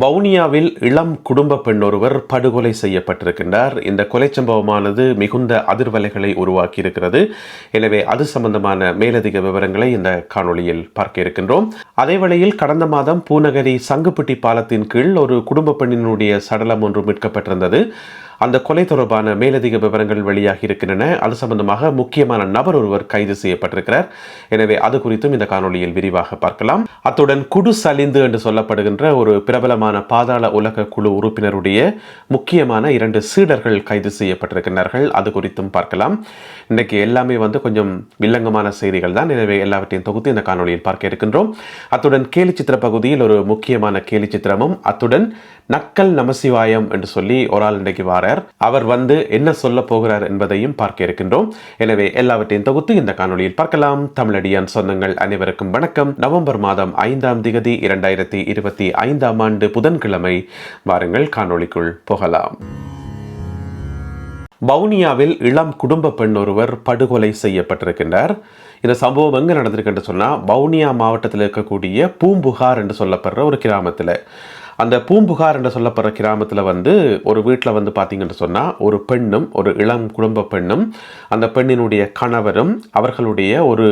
வவுனியாவில் இளம் குடும்ப பெண் ஒருவர் படுகொலை செய்யப்பட்டிருக்கின்றார். இந்த கொலை சம்பவமானது மிகுந்த அதிர்வலைகளை உருவாக்கியிருக்கிறது. எனவே அது சம்பந்தமான மேலதிக விவரங்களை இந்த காணொளியில் பார்க்க இருக்கின்றோம். அதே வேளையில் கடந்த மாதம் பூநகரி சங்குப்பட்டி பாலத்தின் கீழ் ஒரு குடும்ப பெண்ணினுடைய சடலம் ஒன்று மீட்கப்பட்டிருந்தது. அந்த கொலை தொடர்பான மேலதிக விவரங்கள் வெளியாகி இருக்கின்றன. அது சம்பந்தமாக முக்கியமான நபர் ஒருவர் கைது செய்யப்பட்டிருக்கிறார். எனவே அது குறித்தும் இந்த காணொலியில் விரிவாக பார்க்கலாம். அத்துடன் குடு சலிந்து என்று சொல்லப்படுகின்ற ஒரு பிரபலமான பாதாள உலக குழு உறுப்பினருடைய முக்கியமான இரண்டு சீடர்கள் கைது செய்யப்பட்டிருக்கிறார்கள் அது குறித்தும் பார்க்கலாம். இன்னைக்கு எல்லாமே வந்து கொஞ்சம் வில்லங்கமான செய்திகள் தான். எனவே எல்லாவற்றையும் தொகுத்து இந்த காணொலியில் பார்க்க இருக்கின்றோம். அத்துடன் கேலி சித்திர பகுதியில் ஒரு முக்கியமான கேலி சித்திரமும் அத்துடன் நக்கல் நமசிவாயம் என்று சொல்லி ஒரு ஆள் இன்றைக்கு போகிறார். அவர் வந்து என்ன சொல்ல போகிறார் என்பதையும் பார்க்க இருக்கின்றோம். எனவே எல்லாவற்றையும் தொகுத்து இந்த காணொளியில் பார்க்கலாம். தமிழடியான் சொந்தங்கள் அனைவருக்கும் வணக்கம். நவம்பர் மாதம் ஐந்தாம் திகதி இரண்டாயிரத்தி இருபத்தி ஐந்தாம் ஆண்டு புதன்கிழமை. வாருங்கள் காணொளிக்குள் போகலாம். வவுனியாவில் இளம் குடும்ப பெண் ஒருவர் படுகொலை செய்யப்பட்டிருக்கின்றார். இந்த சம்பவம் எங்கே நடந்திருக்குன்னு சொன்னால் வவுனியா மாவட்டத்தில் இருக்கக்கூடிய பூம்புகார் என்று சொல்லப்படுற ஒரு கிராமத்தில். அந்த பூம்புகார் என்று சொல்லப்படுற கிராமத்தில் வந்து ஒரு வீட்டில் வந்து பார்த்தீங்கன்னு சொன்னால் ஒரு பெண்ணும் ஒரு இளம் குடும்ப பெண்ணும் அந்த பெண்ணினுடைய கணவரும் அவர்களுடைய ஒரு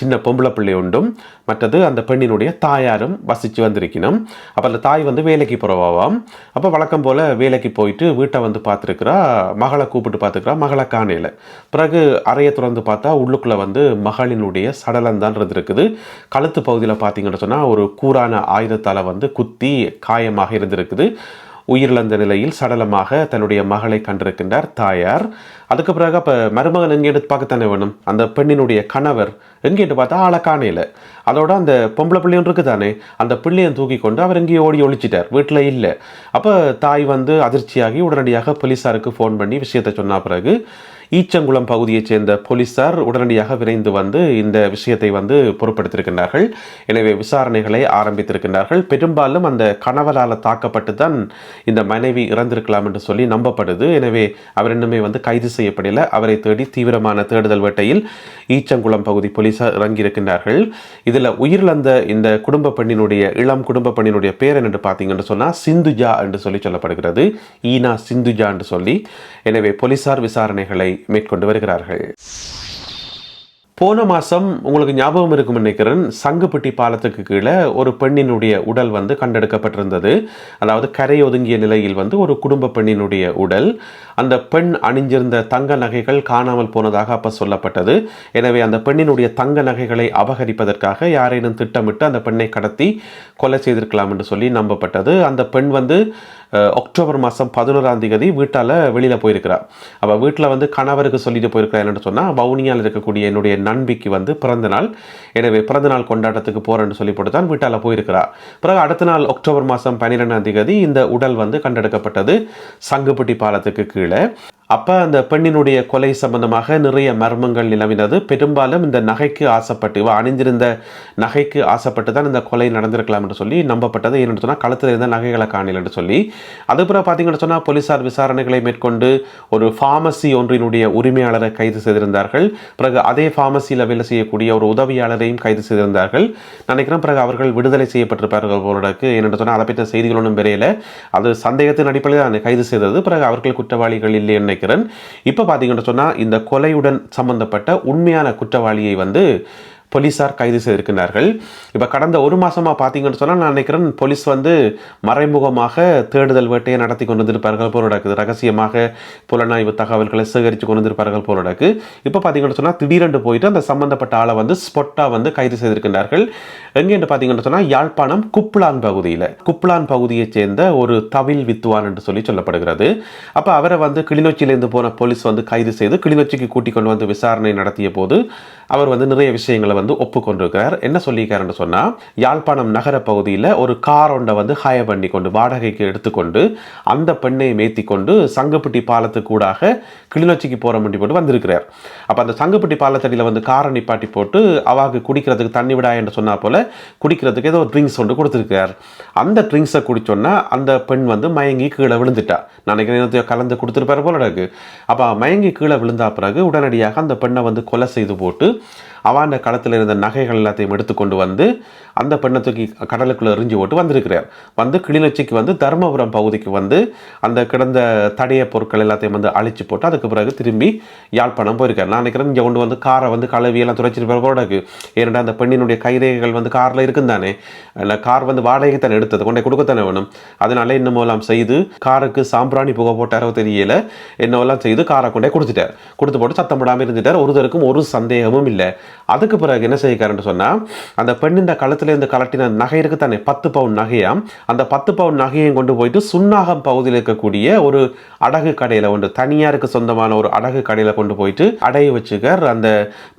சின்ன பொம்பளை பிள்ளை உண்டும். மற்றது அந்த பெண்ணினுடைய தாயாரும் வசித்து வந்திருக்கணும். அப்போ அந்த தாய் வந்து வேலைக்கு போகிறவாவாம் அப்போ வழக்கம் போல் வேலைக்கு போயிட்டு வீட்டை வந்து பார்த்துருக்குறா மகளை கூப்பிட்டு பார்த்துக்கிறா மகளை காணையில் பிறகு அறையை திறந்து பார்த்தா உள்ளுக்குள்ளே வந்து மகளினுடைய சடலம் தான் இருந்திருக்குது. கழுத்து பகுதியில் பார்த்தீங்கன்னு சொன்னால் ஒரு கூரான ஆயுதத்தால் வந்து குத்தி காயமாக இருந்திருக்குது. உயிரிழந்த நிலையில் சடலமாக தன்னுடைய மகளை கண்டிருக்கின்றார் தாயார். அதுக்கு பிறகு அப்போ மருமகன் எங்கே எடுத்து பார்க்கத்தானே வேணும்? அந்த பெண்ணினுடைய கணவர் எங்கேட்டு பார்த்தா ஆளை காணையில் அதோட அந்த பொம்பளை பிள்ளையும் இருக்கு தானே அந்த பிள்ளையும் தூக்கி கொண்டு அவர் எங்கேயோ ஓடி ஒழிச்சிட்டார். வீட்டில் இல்லை. அப்போ தாய் வந்து அதிர்ச்சியாகி உடனடியாக போலீஸாருக்கு ஃபோன் பண்ணி விஷயத்தை சொன்ன பிறகு ஈச்சங்குளம் பகுதியைச் சேர்ந்த போலீசார் உடனடியாக விரைந்து வந்து இந்த விஷயத்தை வந்து பொறுப்படுத்தியிருக்கின்றார்கள் எனவே விசாரணைகளை ஆரம்பித்திருக்கின்றார்கள். பெரும்பாலும் அந்த கணவரால் தாக்கப்பட்டு தான் இந்த மனைவி இறந்திருக்கலாம் என்று சொல்லி நம்பப்படுது. எனவே அவர் இன்னுமே வந்து கைது செய்யப்படல. அவரை தேடி தீவிரமான தேடுதல் வேட்டையில் ஈச்சங்குளம் பகுதி போலீசார் இறங்கியிருக்கின்றார்கள். இதில் உயிரிழந்த இந்த குடும்ப பெண்ணினுடைய இளம் குடும்ப பெண்ணினுடைய பேர் என்று பார்த்தீங்கன்னு சொன்னால் சிந்துஜா என்று சொல்லி சொல்லப்படுகிறது. ஈனா சிந்துஜா என்று சொல்லி. எனவே போலீசார் விசாரணைகளை மேற்கொண்டு வருகிறார்கள். போன மாதம் உங்களுக்கு ஞாபகம் இருக்கும் நினைக்கிறேன் சங்குப்பட்டி பாலத்துக்கு கீழே ஒரு பெண்ணினுடைய உடல் வந்து கண்டெடுக்கப்பட்டிருந்தது. அதாவது கரை ஒதுங்கிய நிலையில் வந்து ஒரு குடும்ப பெண்ணினுடைய உடல். அந்த பெண் அணிஞ்சிருந்த தங்க நகைகள் காணாமல் போனதாக அப்போ சொல்லப்பட்டது. எனவே அந்த பெண்ணினுடைய தங்க நகைகளை அபகரிப்பதற்காக யாரேனும் திட்டமிட்டு அந்த பெண்ணை கடத்தி கொலை செய்திருக்கலாம் என்று சொல்லி நம்பப்பட்டது. அந்த பெண் வந்து அக்டோபர் மாதம் பதினோராம் தேதி வீட்டால் வெளியில் போயிருக்கிறார். அவள் வீட்டில் வந்து கணவருக்கு சொல்லிட்டு போயிருக்கிறா என்னென்னு சொன்னால் வவுனியால் இருக்கக்கூடிய என்னுடைய நண்பிக்கு வந்து பிறந்த நாள். எனவே பிறந்த நாள் கொண்டாட்டத்துக்கு போகிறேன்னு சொல்லி போட்டு தான் வீட்டால் போயிருக்கிறா பிறகு அடுத்த நாள் அக்டோபர் மாதம் பன்னிரெண்டாம் தேதி இந்த உடல் வந்து கண்டெடுக்கப்பட்டது. சங்குப்பட்டி பாலத்துக்கு கீழே. வகையில் அப்போ அந்த பெண்ணினுடைய கொலை சம்பந்தமாக நிறைய மர்மங்கள் நிலவினது. பெரும்பாலும் இந்த நகைக்கு ஆசைப்பட்டு இவ அணிந்திருந்த நகைக்கு ஆசைப்பட்டு தான் இந்த கொலை நடந்திருக்கலாம் என்று சொல்லி நம்பப்பட்டது. ஏன்னு சொன்னால் களத்தில் இருந்த நகைகளை காணல என்று சொல்லி. அதுபுறம் பார்த்தீங்கன்னு சொன்னால் போலீசார் விசாரணைகளை மேற்கொண்டு ஒரு ஃபார்மசி ஒன்றினுடைய உரிமையாளரை கைது செய்திருந்தார்கள். பிறகு அதே ஃபார்மசியில் வேலை செய்யக்கூடிய ஒரு உதவியாளரையும் கைது செய்திருந்தார்கள். நினைக்கிறேன் பிறகு அவர்கள் விடுதலை செய்யப்பட்டிருப்பார்கள் போலடக்கு ஏன்னு சொன்னால் அதை பற்றிய செய்திகள் ஒன்றும் பெரியல அது சந்தேகத்தின் அடிப்படையில் கைது செய்தது. பிறகு அவர்கள் குற்றவாளிகள் இல்லை என்னை நினைக்கிறேன். இப்போ பார்த்தீங்கன்னு சொன்னால் இந்த கொலையுடன் சம்பந்தப்பட்ட உண்மையான குற்றவாளியை வந்து போலீஸார் கைது செய்திருக்கிறார்கள். இப்போ கடந்த ஒரு மாதமாக பார்த்தீங்கன்னு சொன்னால் நான் நினைக்கிறேன் போலீஸ் வந்து மறைமுகமாக தேடுதல் வேட்டையை நடத்தி கொண்டு வந்திருப்பார்கள் போல நடக்குது ரகசியமாக புலனாய்வு தகவல்களை சேகரித்து கொண்டு வந்திருப்பார்கள் போல நடக்கு இப்போ பார்த்தீங்கன்னு சொன்னால் திடீரென்று போயிட்டு அந்த சம்பந்தப்பட்ட ஆளை வந்து ஸ்பொட்டாக வந்து கைது செய்திருக்கின்றார்கள் எங்கேன்னு பார்த்தீங்கன்னு சொன்னால் யாழ்ப்பாணம் குப்லான் பகுதியில். குப்லான் பகுதியைச் சேர்ந்த ஒரு தவில் வித்துவான் என்று சொல்லி சொல்லப்படுகிறது. அப்போ அவரை வந்து கிளிநொச்சியிலேருந்து போன போலீஸ் வந்து கைது செய்து கிளிநொச்சிக்கு கூட்டிக் கொண்டு வந்து விசாரணை நடத்திய போது அவர் வந்து நிறைய விஷயங்களை வந்து ஒப்புக்கொண்டிருக்கிறார். என்ன சொல்லியிருக்காருன்னு சொன்னால் யாழ்ப்பாணம் நகர பகுதியில் ஒரு கார் ஒன்றை வந்து ஹாய பண்ணி கொண்டு வாடகைக்கு எடுத்துக்கொண்டு அந்த பெண்ணை மேத்தி கொண்டு சங்குப்பட்டி பாலத்துக்கூடாக கிளிநொச்சிக்கு போகிற முடி போட்டு வந்திருக்கிறார். அப்போ அந்த சங்குப்பட்டி பாலத்தடியில் வந்து காரை நிப்பாட்டி போட்டு அவாக்கு குடிக்கிறதுக்கு தண்ணி விடா என்று சொன்னா போல் குடிக்கிறதுக்கு ஏதோ ட்ரிங்க்ஸ் ஒன்று கொடுத்துருக்கிறார். அந்த ட்ரிங்க்ஸை குடிச்சோன்னா அந்த பெண் வந்து மயங்கி கீழே விழுந்துட்டா. நினைக்கிறேன் கலந்து கொடுத்துருப்பாரு போல இருக்கு. அப்போ மயங்கி கீழே விழுந்தா பிறகு உடனடியாக அந்த பெண்ணை வந்து கொலை செய்து போட்டு அவாண்ட களத்தில் இருந்த நகைகள் எல்லாத்தையும் எடுத்துக்கொண்டு வந்து அந்த பெண்ணை தூக்கி கடலுக்குள்ளே எரிஞ்சு போட்டு வந்திருக்கிறார். வந்து கிளிநொச்சிக்கு வந்து தருமபுரம் பகுதிக்கு வந்து அந்த கிடந்த தடைய பொருட்கள் எல்லாத்தையும் வந்து அழிச்சு போட்டு அதுக்கு பிறகு திரும்பி யாழ்ப்பாணம் போயிருக்கார். நான் நினைக்கிறேன் இங்கே கொண்டு வந்து காரை வந்து கழுவியெல்லாம் துடைச்சிட்டு கூட ஏன்னா அந்த பெண்ணினுடைய கைரேகைகள் வந்து காரில் இருக்கும் தானே இல்லை கார் வந்து வாடகைக்கு தானே எடுத்தது. கொண்டே கொடுக்கத்தானே வேணும். அதனால என்னமோலாம் செய்து காருக்கு சாம்பிராணி புகை போட்டாரோ தெரியல. என்னவெல்லாம் செய்து காரை கொண்டே கொடுத்துட்டார். கொடுத்து போட்டு சத்தம் போடாமல் இருந்துட்டார். ஒருத்தருக்கும் ஒரு சந்தேகமும் இல்லை. அதுக்கு பிறகு என்ன செய்யக்காரன்னு சொன்னால் அந்த பெண்ணின் கழுத்து இருந்து கலட்டின நகை இருக்கு தானே பத்து பவுன் நகையாம் அந்த பத்து பவுன் நகையும் கொண்டு போயிட்டு சுன்னாகம் பகுதியில் இருக்கக்கூடிய ஒரு அடகு கடையில் ஒன்று தனியாருக்கு சொந்தமான ஒரு அடகு கடையில் கொண்டு போயிட்டு அடைய வச்சுக்கார் அந்த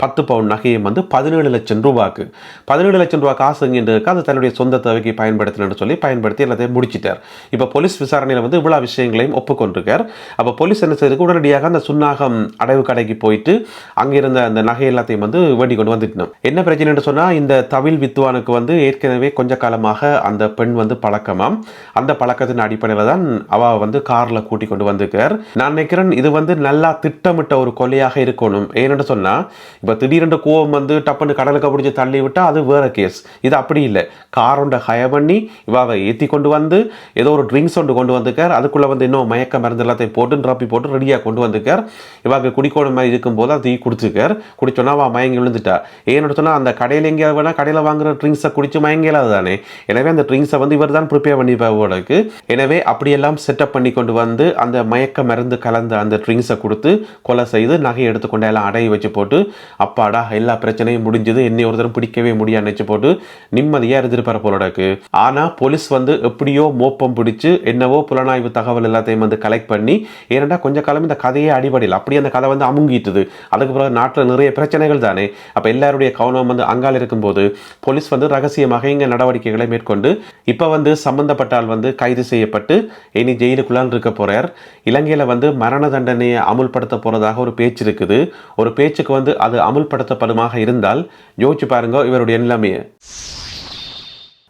பத்து பவுன் நகையும் வந்து பதினேழு லட்சம் ரூபாய்க்கு. பதினேழு லட்சம் ரூபா காசு இங்கே இருக்கு? அது தன்னுடைய சொந்த தேவைக்கு பயன்படுத்தணும்னு சொல்லி பயன்படுத்தி எல்லாத்தையும் முடிச்சிட்டார். இப்போ போலீஸ் விசாரணையில் வந்து இவ்வளோ விஷயங்களையும் ஒப்புக்கொண்டிருக்கார். அப்போ போலீஸ் என்ன செய்திருக்கு? உடனடியாக அந்த சுன்னாகம் அடைவு கடைக்கு போயிட்டு அங்கே இருந்த அந்த நகை எல்லாத்தையும் வந்து வேண்டி கொண்டு வந்துட்டோம். என்ன பிரச்சனைன்னு சொன்னால் இந்த தவில் வித்வானுக்கு வந்து ஏற்கனவே கொஞ்ச காலமாக அந்த பெண் வந்து பழக்கமாம். அந்த பழக்கத்தின் அடிப்படையில் தான் அவ வந்து காரில் கூட்டி கொண்டு வந்திருக்கார். நான் நினைக்கிறேன் இது வந்து நல்லா திட்டமிட்ட ஒரு கொலையாக இருக்கணும். ஏன்னு சொன்னால் இப்போ திடீரென்று கோவம் வந்து டப்புன்னு கடலுக்கு பிடிச்சி தள்ளி விட்டால் அது வேறு கேஸ் இது அப்படி இல்லை. காரோண்ட ஹய பண்ணி இவாவை ஏற்றி கொண்டு வந்து ஏதோ ஒரு ட்ரிங்க்ஸ் ஒன்று கொண்டு வந்திருக்கார். அதுக்குள்ளே வந்து இன்னும் மயக்க மருந்து எல்லாத்தையும் போட்டு ட்ராப்பி போட்டு ரெடியாக கொண்டு வந்திருக்கார். இவாக்கு குடிக்கோணும் மாதிரி இருக்கும்போது அது தீ குடிச்சிருக்கார். குடிச்சோன்னா அவள் மயங்கி விழுந்துட்டா. ஏன்னு சொன்னால் அந்த கடையில் எங்கேயாவது வேணால் கடையில் வாங்குற ட்ரிங்க்ஸ் குடிச்சு மயங்கலாது தானே எனவே அந்த ட்ரிங்க்ஸை வந்து இவர் தான் ப்ரிப்பேர் பண்ணி போவதற்கு எனவே அப்படியெல்லாம் செட்டப் பண்ணி கொண்டு வந்து அந்த மயக்க மருந்து கலந்த அந்த ட்ரிங்க்ஸை கொடுத்து கொலை செய்து நகை எடுத்துக்கொண்டு எல்லாம் அடைய வச்சு போட்டு அப்பாடா எல்லா பிரச்சனையும் முடிஞ்சது. என்னை ஒருத்தரும் பிடிக்கவே முடியாது நினச்சி போட்டு நிம்மதியாக இருந்திருப்பார் போலடக்கு ஆனால் போலீஸ் வந்து எப்படியோ மோப்பம் பிடிச்சி என்னவோ புலனாய்வு தகவல் எல்லாத்தையும் வந்து கலெக்ட் பண்ணி ஏன்னா கொஞ்ச காலம் இந்த கதையே அடிபடையில் அப்படியே அந்த கதை வந்து அமுங்கிட்டுது. அதுக்கு பிறகு நாட்டில் நிறைய பிரச்சனைகள் தானே. அப்போ எல்லாருடைய கவனம் வந்து அங்கால் இருக்கும்போது போலீஸ் வந்து ரகசியமாக இங்கே நடவடிக்கைகளை மேற்கொண்டு இப்போ வந்து சம்பந்தப்பட்டால் வந்து கைது செய்யப்பட்டு இனி ஜெயிலுக்குள்ளால் இருக்க போகிறார் இலங்கையில் வந்து மரண தண்டனையை அமுல்படுத்த போறதாக ஒரு பேச்சு இருக்குது. ஒரு பேச்சுக்கு வந்து அது அமுல்படுத்தப்படுமாக இருந்தால் யோசிச்சு பாருங்க இவருடைய நிலைமையை.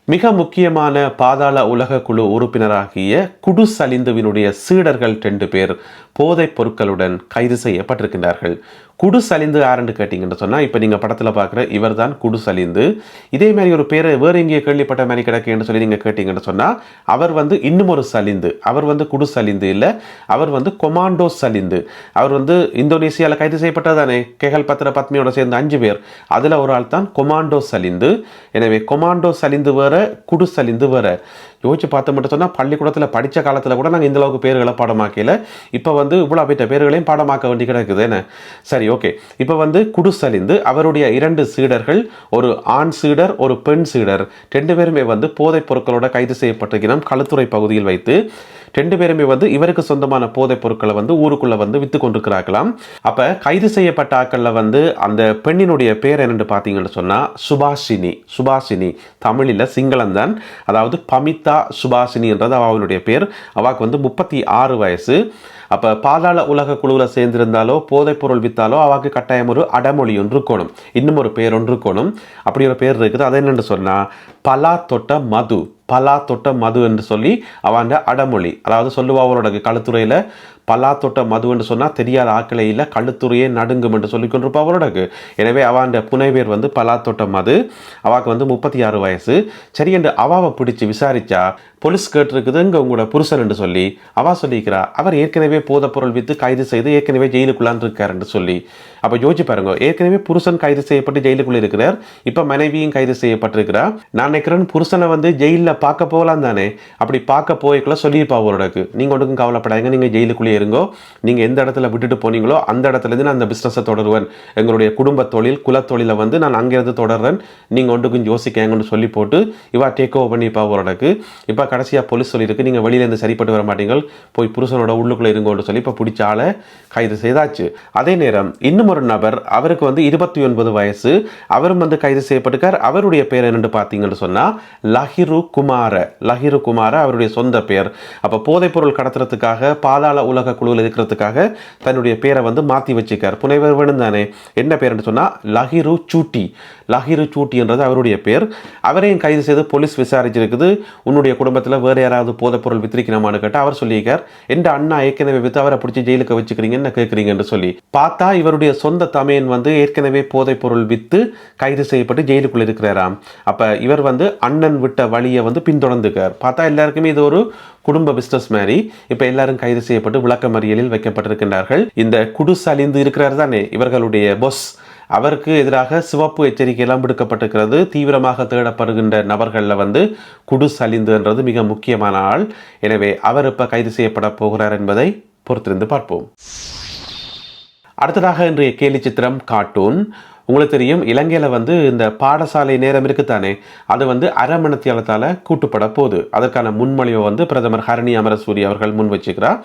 மிக முக்கியமான பாதாள உலக குழு உறுப்பினராகிய குடுசலிந்துவினுடைய சீடர்கள் ரெண்டு பேர் போதைப் பொருட்களுடன் கைது செய்யப்பட்டிருக்கின்றார்கள். குடு சலிந்து யாருன்னு கேட்டிங்கன்னு சொன்னால் இப்போ நீங்கள் படத்தில் பார்க்குற இவர் தான் குடு சலிந்து இதே மாதிரி ஒரு பேரை வேறு இங்கே கேள்விப்பட்ட மாதிரி கிடக்குன்னு சொல்லி நீங்கள் கேட்டிங்கன்னு சொன்னால் அவர் வந்து இன்னும் ஒரு சலிந்து. அவர் வந்து குடு சலிந்து இல்லை அவர் வந்து கொமாண்டோ சலிந்து. அவர் வந்து இந்தோனேசியாவில் கைது செய்யப்பட்டதானே? கேகல் பத்திர பத்மியோட சேர்ந்த அஞ்சு பேர். அதில் ஒரு ஆள் தான் கொமாண்டோ சலிந்து. எனவே கொமாண்டோ சலிந்து வேற குடு சலிந்து வேற. யோசிச்சு பார்த்து மட்டும் சொன்னால் பள்ளிக்கூடத்தில் படித்த காலத்தில் கூட நாங்கள் இந்தளவுக்கு பேர்களை பாடமாக்கல. இப்போ வந்து இவ்வளோ பேட்ட பேர்களையும் பாடமாக்க வேண்டி கிடக்குது. என்ன? சரி ஓகே. இப்போ வந்து குடுசலிந்து அவருடைய இரண்டு சீடர்கள் ஒரு ஆண் சீடர் ஒரு பெண் சீடர். ரெண்டு பேருமே வந்து போதைப் பொருட்களோட கைது செய்யப்பட்டிருக்கிறோம் களத்துறை பகுதியில் வைத்து ரெண்டு பேருமே வந்து இவருக்கு சொந்தமான போதைப் பொருட்களை வந்து ஊருக்குள்ளே வந்து விற்று கொண்டிருக்கிறார்களாம். அப்போ கைது செய்யப்பட்ட ஆட்களில் வந்து அந்த பெண்ணினுடைய பேர் என்னென்று பார்த்தீங்கன்னு சொன்னால் சுபாஷினி. சுபாஷினி தமிழில் சிங்களம் தான். அதாவது பமிதா சுபாஷினி என்றது அவளுடைய பேர். அவாக்கு வந்து முப்பத்தி ஆறு வயசு. அப்போ பாதாள உலக குழுவில் சேர்ந்திருந்தாலோ போதைப்பொருள் வித்தாலோ அவாக்கு கட்டாயம் ஒரு அடமொழி ஒன்று இருக்கணும். இன்னும் ஒரு பேர் ஒன்று இருக்கணும். அப்படி ஒரு பேர் இருக்குது. அது என்னென்னு சொன்னால் பலா தொட்ட மது. பலா தொட்ட மது என்று சொல்லி அவன் அடமொழி. அதாவது சொல்லுவா அவரோட கழுத்துறையில் பலா தொட்ட மது என்று சொன்னால் தெரியாத ஆக்களை இல்லை கழுத்துறையே நடுங்கும் என்று சொல்லி கொண்டிருப்பா அவரோடக்கு எனவே அவன் புனைவேர் வந்து பலா தொட்ட மது. அவாக்கு வந்து முப்பத்தி ஆறு வயசு. சரி என்று அவாவை பிடிச்சி விசாரிச்சா போலீஸ் கேட்டிருக்குதுங்க உங்களோட புருஷன் என்று சொல்லி. அவா சொல்லியிருக்கிறா அவர் ஏற்கனவே போதைப் பொருள் வித்து கைது செய்து ஏற்கனவே ஜெயிலுக்குள்ளான் இருக்கார் என்று சொல்லி. அப்போ யோசிச்சு பாருங்க ஏற்கனவே புருஷன் கைது செய்யப்பட்டு ஜெயிலுக்குள்ள இருக்கிறார் இப்போ மனைவியும் கைது செய்யப்பட்டிருக்கிறார் நான் நினைக்கிறேன் புருஷனை வந்து ஜெயிலில் பார்க்க போகலாம் தானே. அப்படி பார்க்க போய்க்குள்ள சொல்லியிருப்பா அவரோடக்கு நீங்கள் ஒன்றுக்கும் கவலைப்படாதீங்க நீங்கள் ஜெயிலுக்குள்ளே இருங்கோ. நீங்கள் எந்த இடத்துல விட்டுட்டு போனீங்களோ அந்த இடத்துலேருந்து நான் அந்த பிஸ்னஸை தொடருவேன். எங்களுடைய குடும்ப தொழில் குலத்தொழிலை வந்து நான் அங்கேருந்து தொடர்றேன். நீங்கள் ஒன்றுக்கும் யோசிக்கங்கன்னு சொல்லி போட்டு இவா டேக் ஓவர் பண்ணிப்பா அவரோடக்கு இப்போ கடைசியாக போலீஸ் சொல்லியிருக்கு நீங்கள் வெளியிலேருந்து சரிப்பட்டு வர மாட்டீங்க போய் புருஷனோட உள்ளுக்குள்ளே இருங்கோன்னு சொல்லி இப்போ பிடிச்ச ஆளை கைது செய்தாச்சு. அதே நேரம் இன்னும் ஒரு நபர் அவருக்கு வந்து இருபத்தி ஒன்பது வயசு அவரும் வந்து கைது செய்யப்பட்டிருக்கார். அவருடைய பேர் என்னென்னு பார்த்தீங்கன்னு சொன்னால் லஹிரு குமார லஹிரு குமார அவருடைய சொந்த பேர். அப்போ போதைப்பொருள் கடத்துறதுக்காக பாதாள உலக குழுவில் இருக்கிறதுக்காக தன்னுடைய பேரை வந்து மாற்றி வச்சுக்கார் புனைவர் வேணும் தானே என்ன பேர்னு சொன்னால் லஹிரு சூட்டி. லஹிரு சூட்டி என்றது அவருடைய பேர். அவரையும் கைது செய்து போலீஸ் விசாரிச்சிருக்குது. உன்னுடைய குடும்பத்தில் வேறு யாராவது போதைப்பொருள் வித்திரிக்கணுமான்னு கேட்டால் அவர் சொல்லியிருக்கார். எந்த அண்ணா ஏற்கனவே வித்து அவரை பிடிச்சி ஜெயிலுக்கு வச்சுக்கிறீங்கன்னு கேட்குறீங்கன்னு சொல்லி. பார்த்தா இவருடைய சொந்த தமையன் வந்து ஏற்கனவே போதைப்பொருள் வித்து கைது செய்யப்பட்டு ஜெயிலுக்குள்ளே இருக்கிறாராம். அப்போ இவர் வந்து அண்ணன் விட்ட வழியை வந்து பின்தொடர்ந்துக்கார். பார்த்தா எல்லாருக்குமே இது ஒரு குடும்ப பிஸ்னஸ் மாதிரி. இப்போ எல்லாரும் கைது செய்யப்பட்டு விளக்கமறியலில் வைக்கப்பட்டிருக்கின்றார்கள். இந்த குடுசலிந்து அழிந்து இருக்கிறார் தானே இவர்களுடைய பொஸ் அவருக்கு எதிராக சிவப்பு எச்சரிக்கை எல்லாம் விடுக்கப்பட்டிருக்கிறது. தீவிரமாக தேடப்படுகின்ற நபர்களில் வந்து குடுஸ் அழிந்துன்றது மிக முக்கியமான ஆள். எனவே அவர் இப்போ கைது செய்யப்பட போகிறார் என்பதை பொறுத்திருந்து பார்ப்போம். அடுத்ததாக இன்றைய கேலி சித்திரம் கார்ட்டூன். உங்களுக்கு தெரியும் இலங்கையில் வந்து இந்த பாடசாலை நேரம் இருக்குத்தானே? அது வந்து அரமணத்தியாலத்தால் கூட்டுப்பட போகுது. அதற்கான முன்மொழிவை வந்து பிரதமர் ஹரணி அமரசூரி அவர்கள் முன் வச்சுக்கிறார்.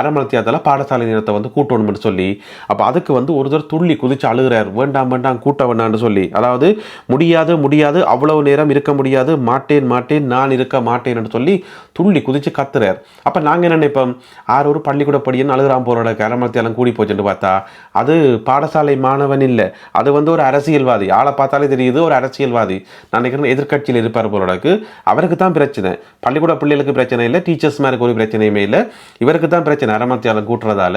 அரமணத்தியாலத்தால் பாடசாலை நேரத்தை வந்து கூட்டணும்னு சொல்லி அப்போ அதுக்கு வந்து ஒருத்தர் துள்ளி குதிச்சு அழுகிறார். வேண்டாம் வேண்டாம் கூட்ட வேண்டாம்னு சொல்லி. அதாவது முடியாது முடியாது அவ்வளவு நேரம் இருக்க முடியாது. மாட்டேன் மாட்டேன் நான் இருக்க மாட்டேன்னு சொல்லி துள்ளி குதிச்சு கத்துறார். அப்போ நாங்கள் என்ன நினைப்போம்? ஆறு ஒரு பள்ளிக்கூட படியன்னு அழுகிறான் போகிற அரமணத்தியாலம் கூடி போச்சுன்னு பார்த்தா அது பாடசாலை மாணவன் இல்லை. அது வந்து ஒரு அரசியல்வாதி. ஆளை பார்த்தாலே தெரியுது ஒரு அரசியல்வாதி. நான் நினைக்கிறேன் எதிர்க்கட்சியில் இருப்பார் போலக்கு அவருக்கு தான் பிரச்சனை. பள்ளிக்கூட பிள்ளைகளுக்கு பிரச்சனை இல்லை டீச்சர்ஸ் ஒரு பிரச்சனையுமே இல்லை. இவருக்கு தான் பிரச்சனை அரமத்தியாலம் கூட்டுறதால.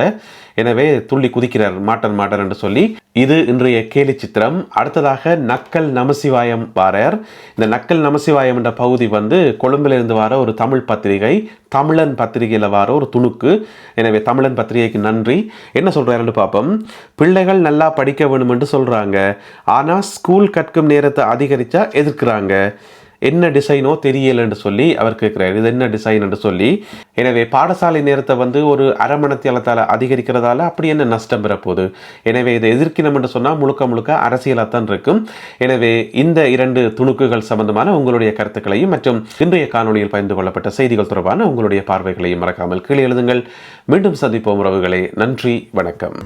எனவே துள்ளி குதிக்கிறார் மாட்டன் மாட்டன் என்று சொல்லி. இது இன்றைய கேலி சித்திரம். அடுத்ததாக நக்கல் நமசிவாயம் வாரார். இந்த நக்கல் நமசிவாயம் என்ற பகுதி வந்து கொழும்பிலிருந்து வர ஒரு தமிழ் பத்திரிகை தமிழன் பத்திரிகையில் வர ஒரு துணுக்கு. எனவே தமிழன் பத்திரிகைக்கு நன்றி. என்ன சொல்கிறாருன்னு பார்ப்போம் பிள்ளைகள் நல்லா படிக்க வேணும் என்று சொல்கிறாங்க ஆனால் ஸ்கூல் கற்கும் நேரத்தை அதிகரித்தா எதிர்க்கிறாங்க. என்ன டிசைனோ தெரியலன்னு சொல்லி அவர் கேட்குறாரு. இது என்ன டிசைன் என்று சொல்லி எனவே பாடசாலை நேரத்தை வந்து ஒரு அரமணத்தியாலத்தால் அதிகரிக்கிறதால அப்படி என்ன நஷ்டம் பெறப்போகுது எனவே இதை எதிர்க்கணும் என்று சொன்னால் முழுக்க முழுக்க அரசியலாக தான் இருக்கும். எனவே இந்த இரண்டு துணுக்குகள் சம்பந்தமான உங்களுடைய கருத்துக்களையும் மற்றும் இன்றைய காணொலியில் பகிர்ந்து கொள்ளப்பட்ட செய்திகள் தொடர்பான உங்களுடைய பார்வைகளையும் மறக்காமல் கீழே எழுதுங்கள். மீண்டும் சந்திப்போம் உறவுகளே. நன்றி வணக்கம்.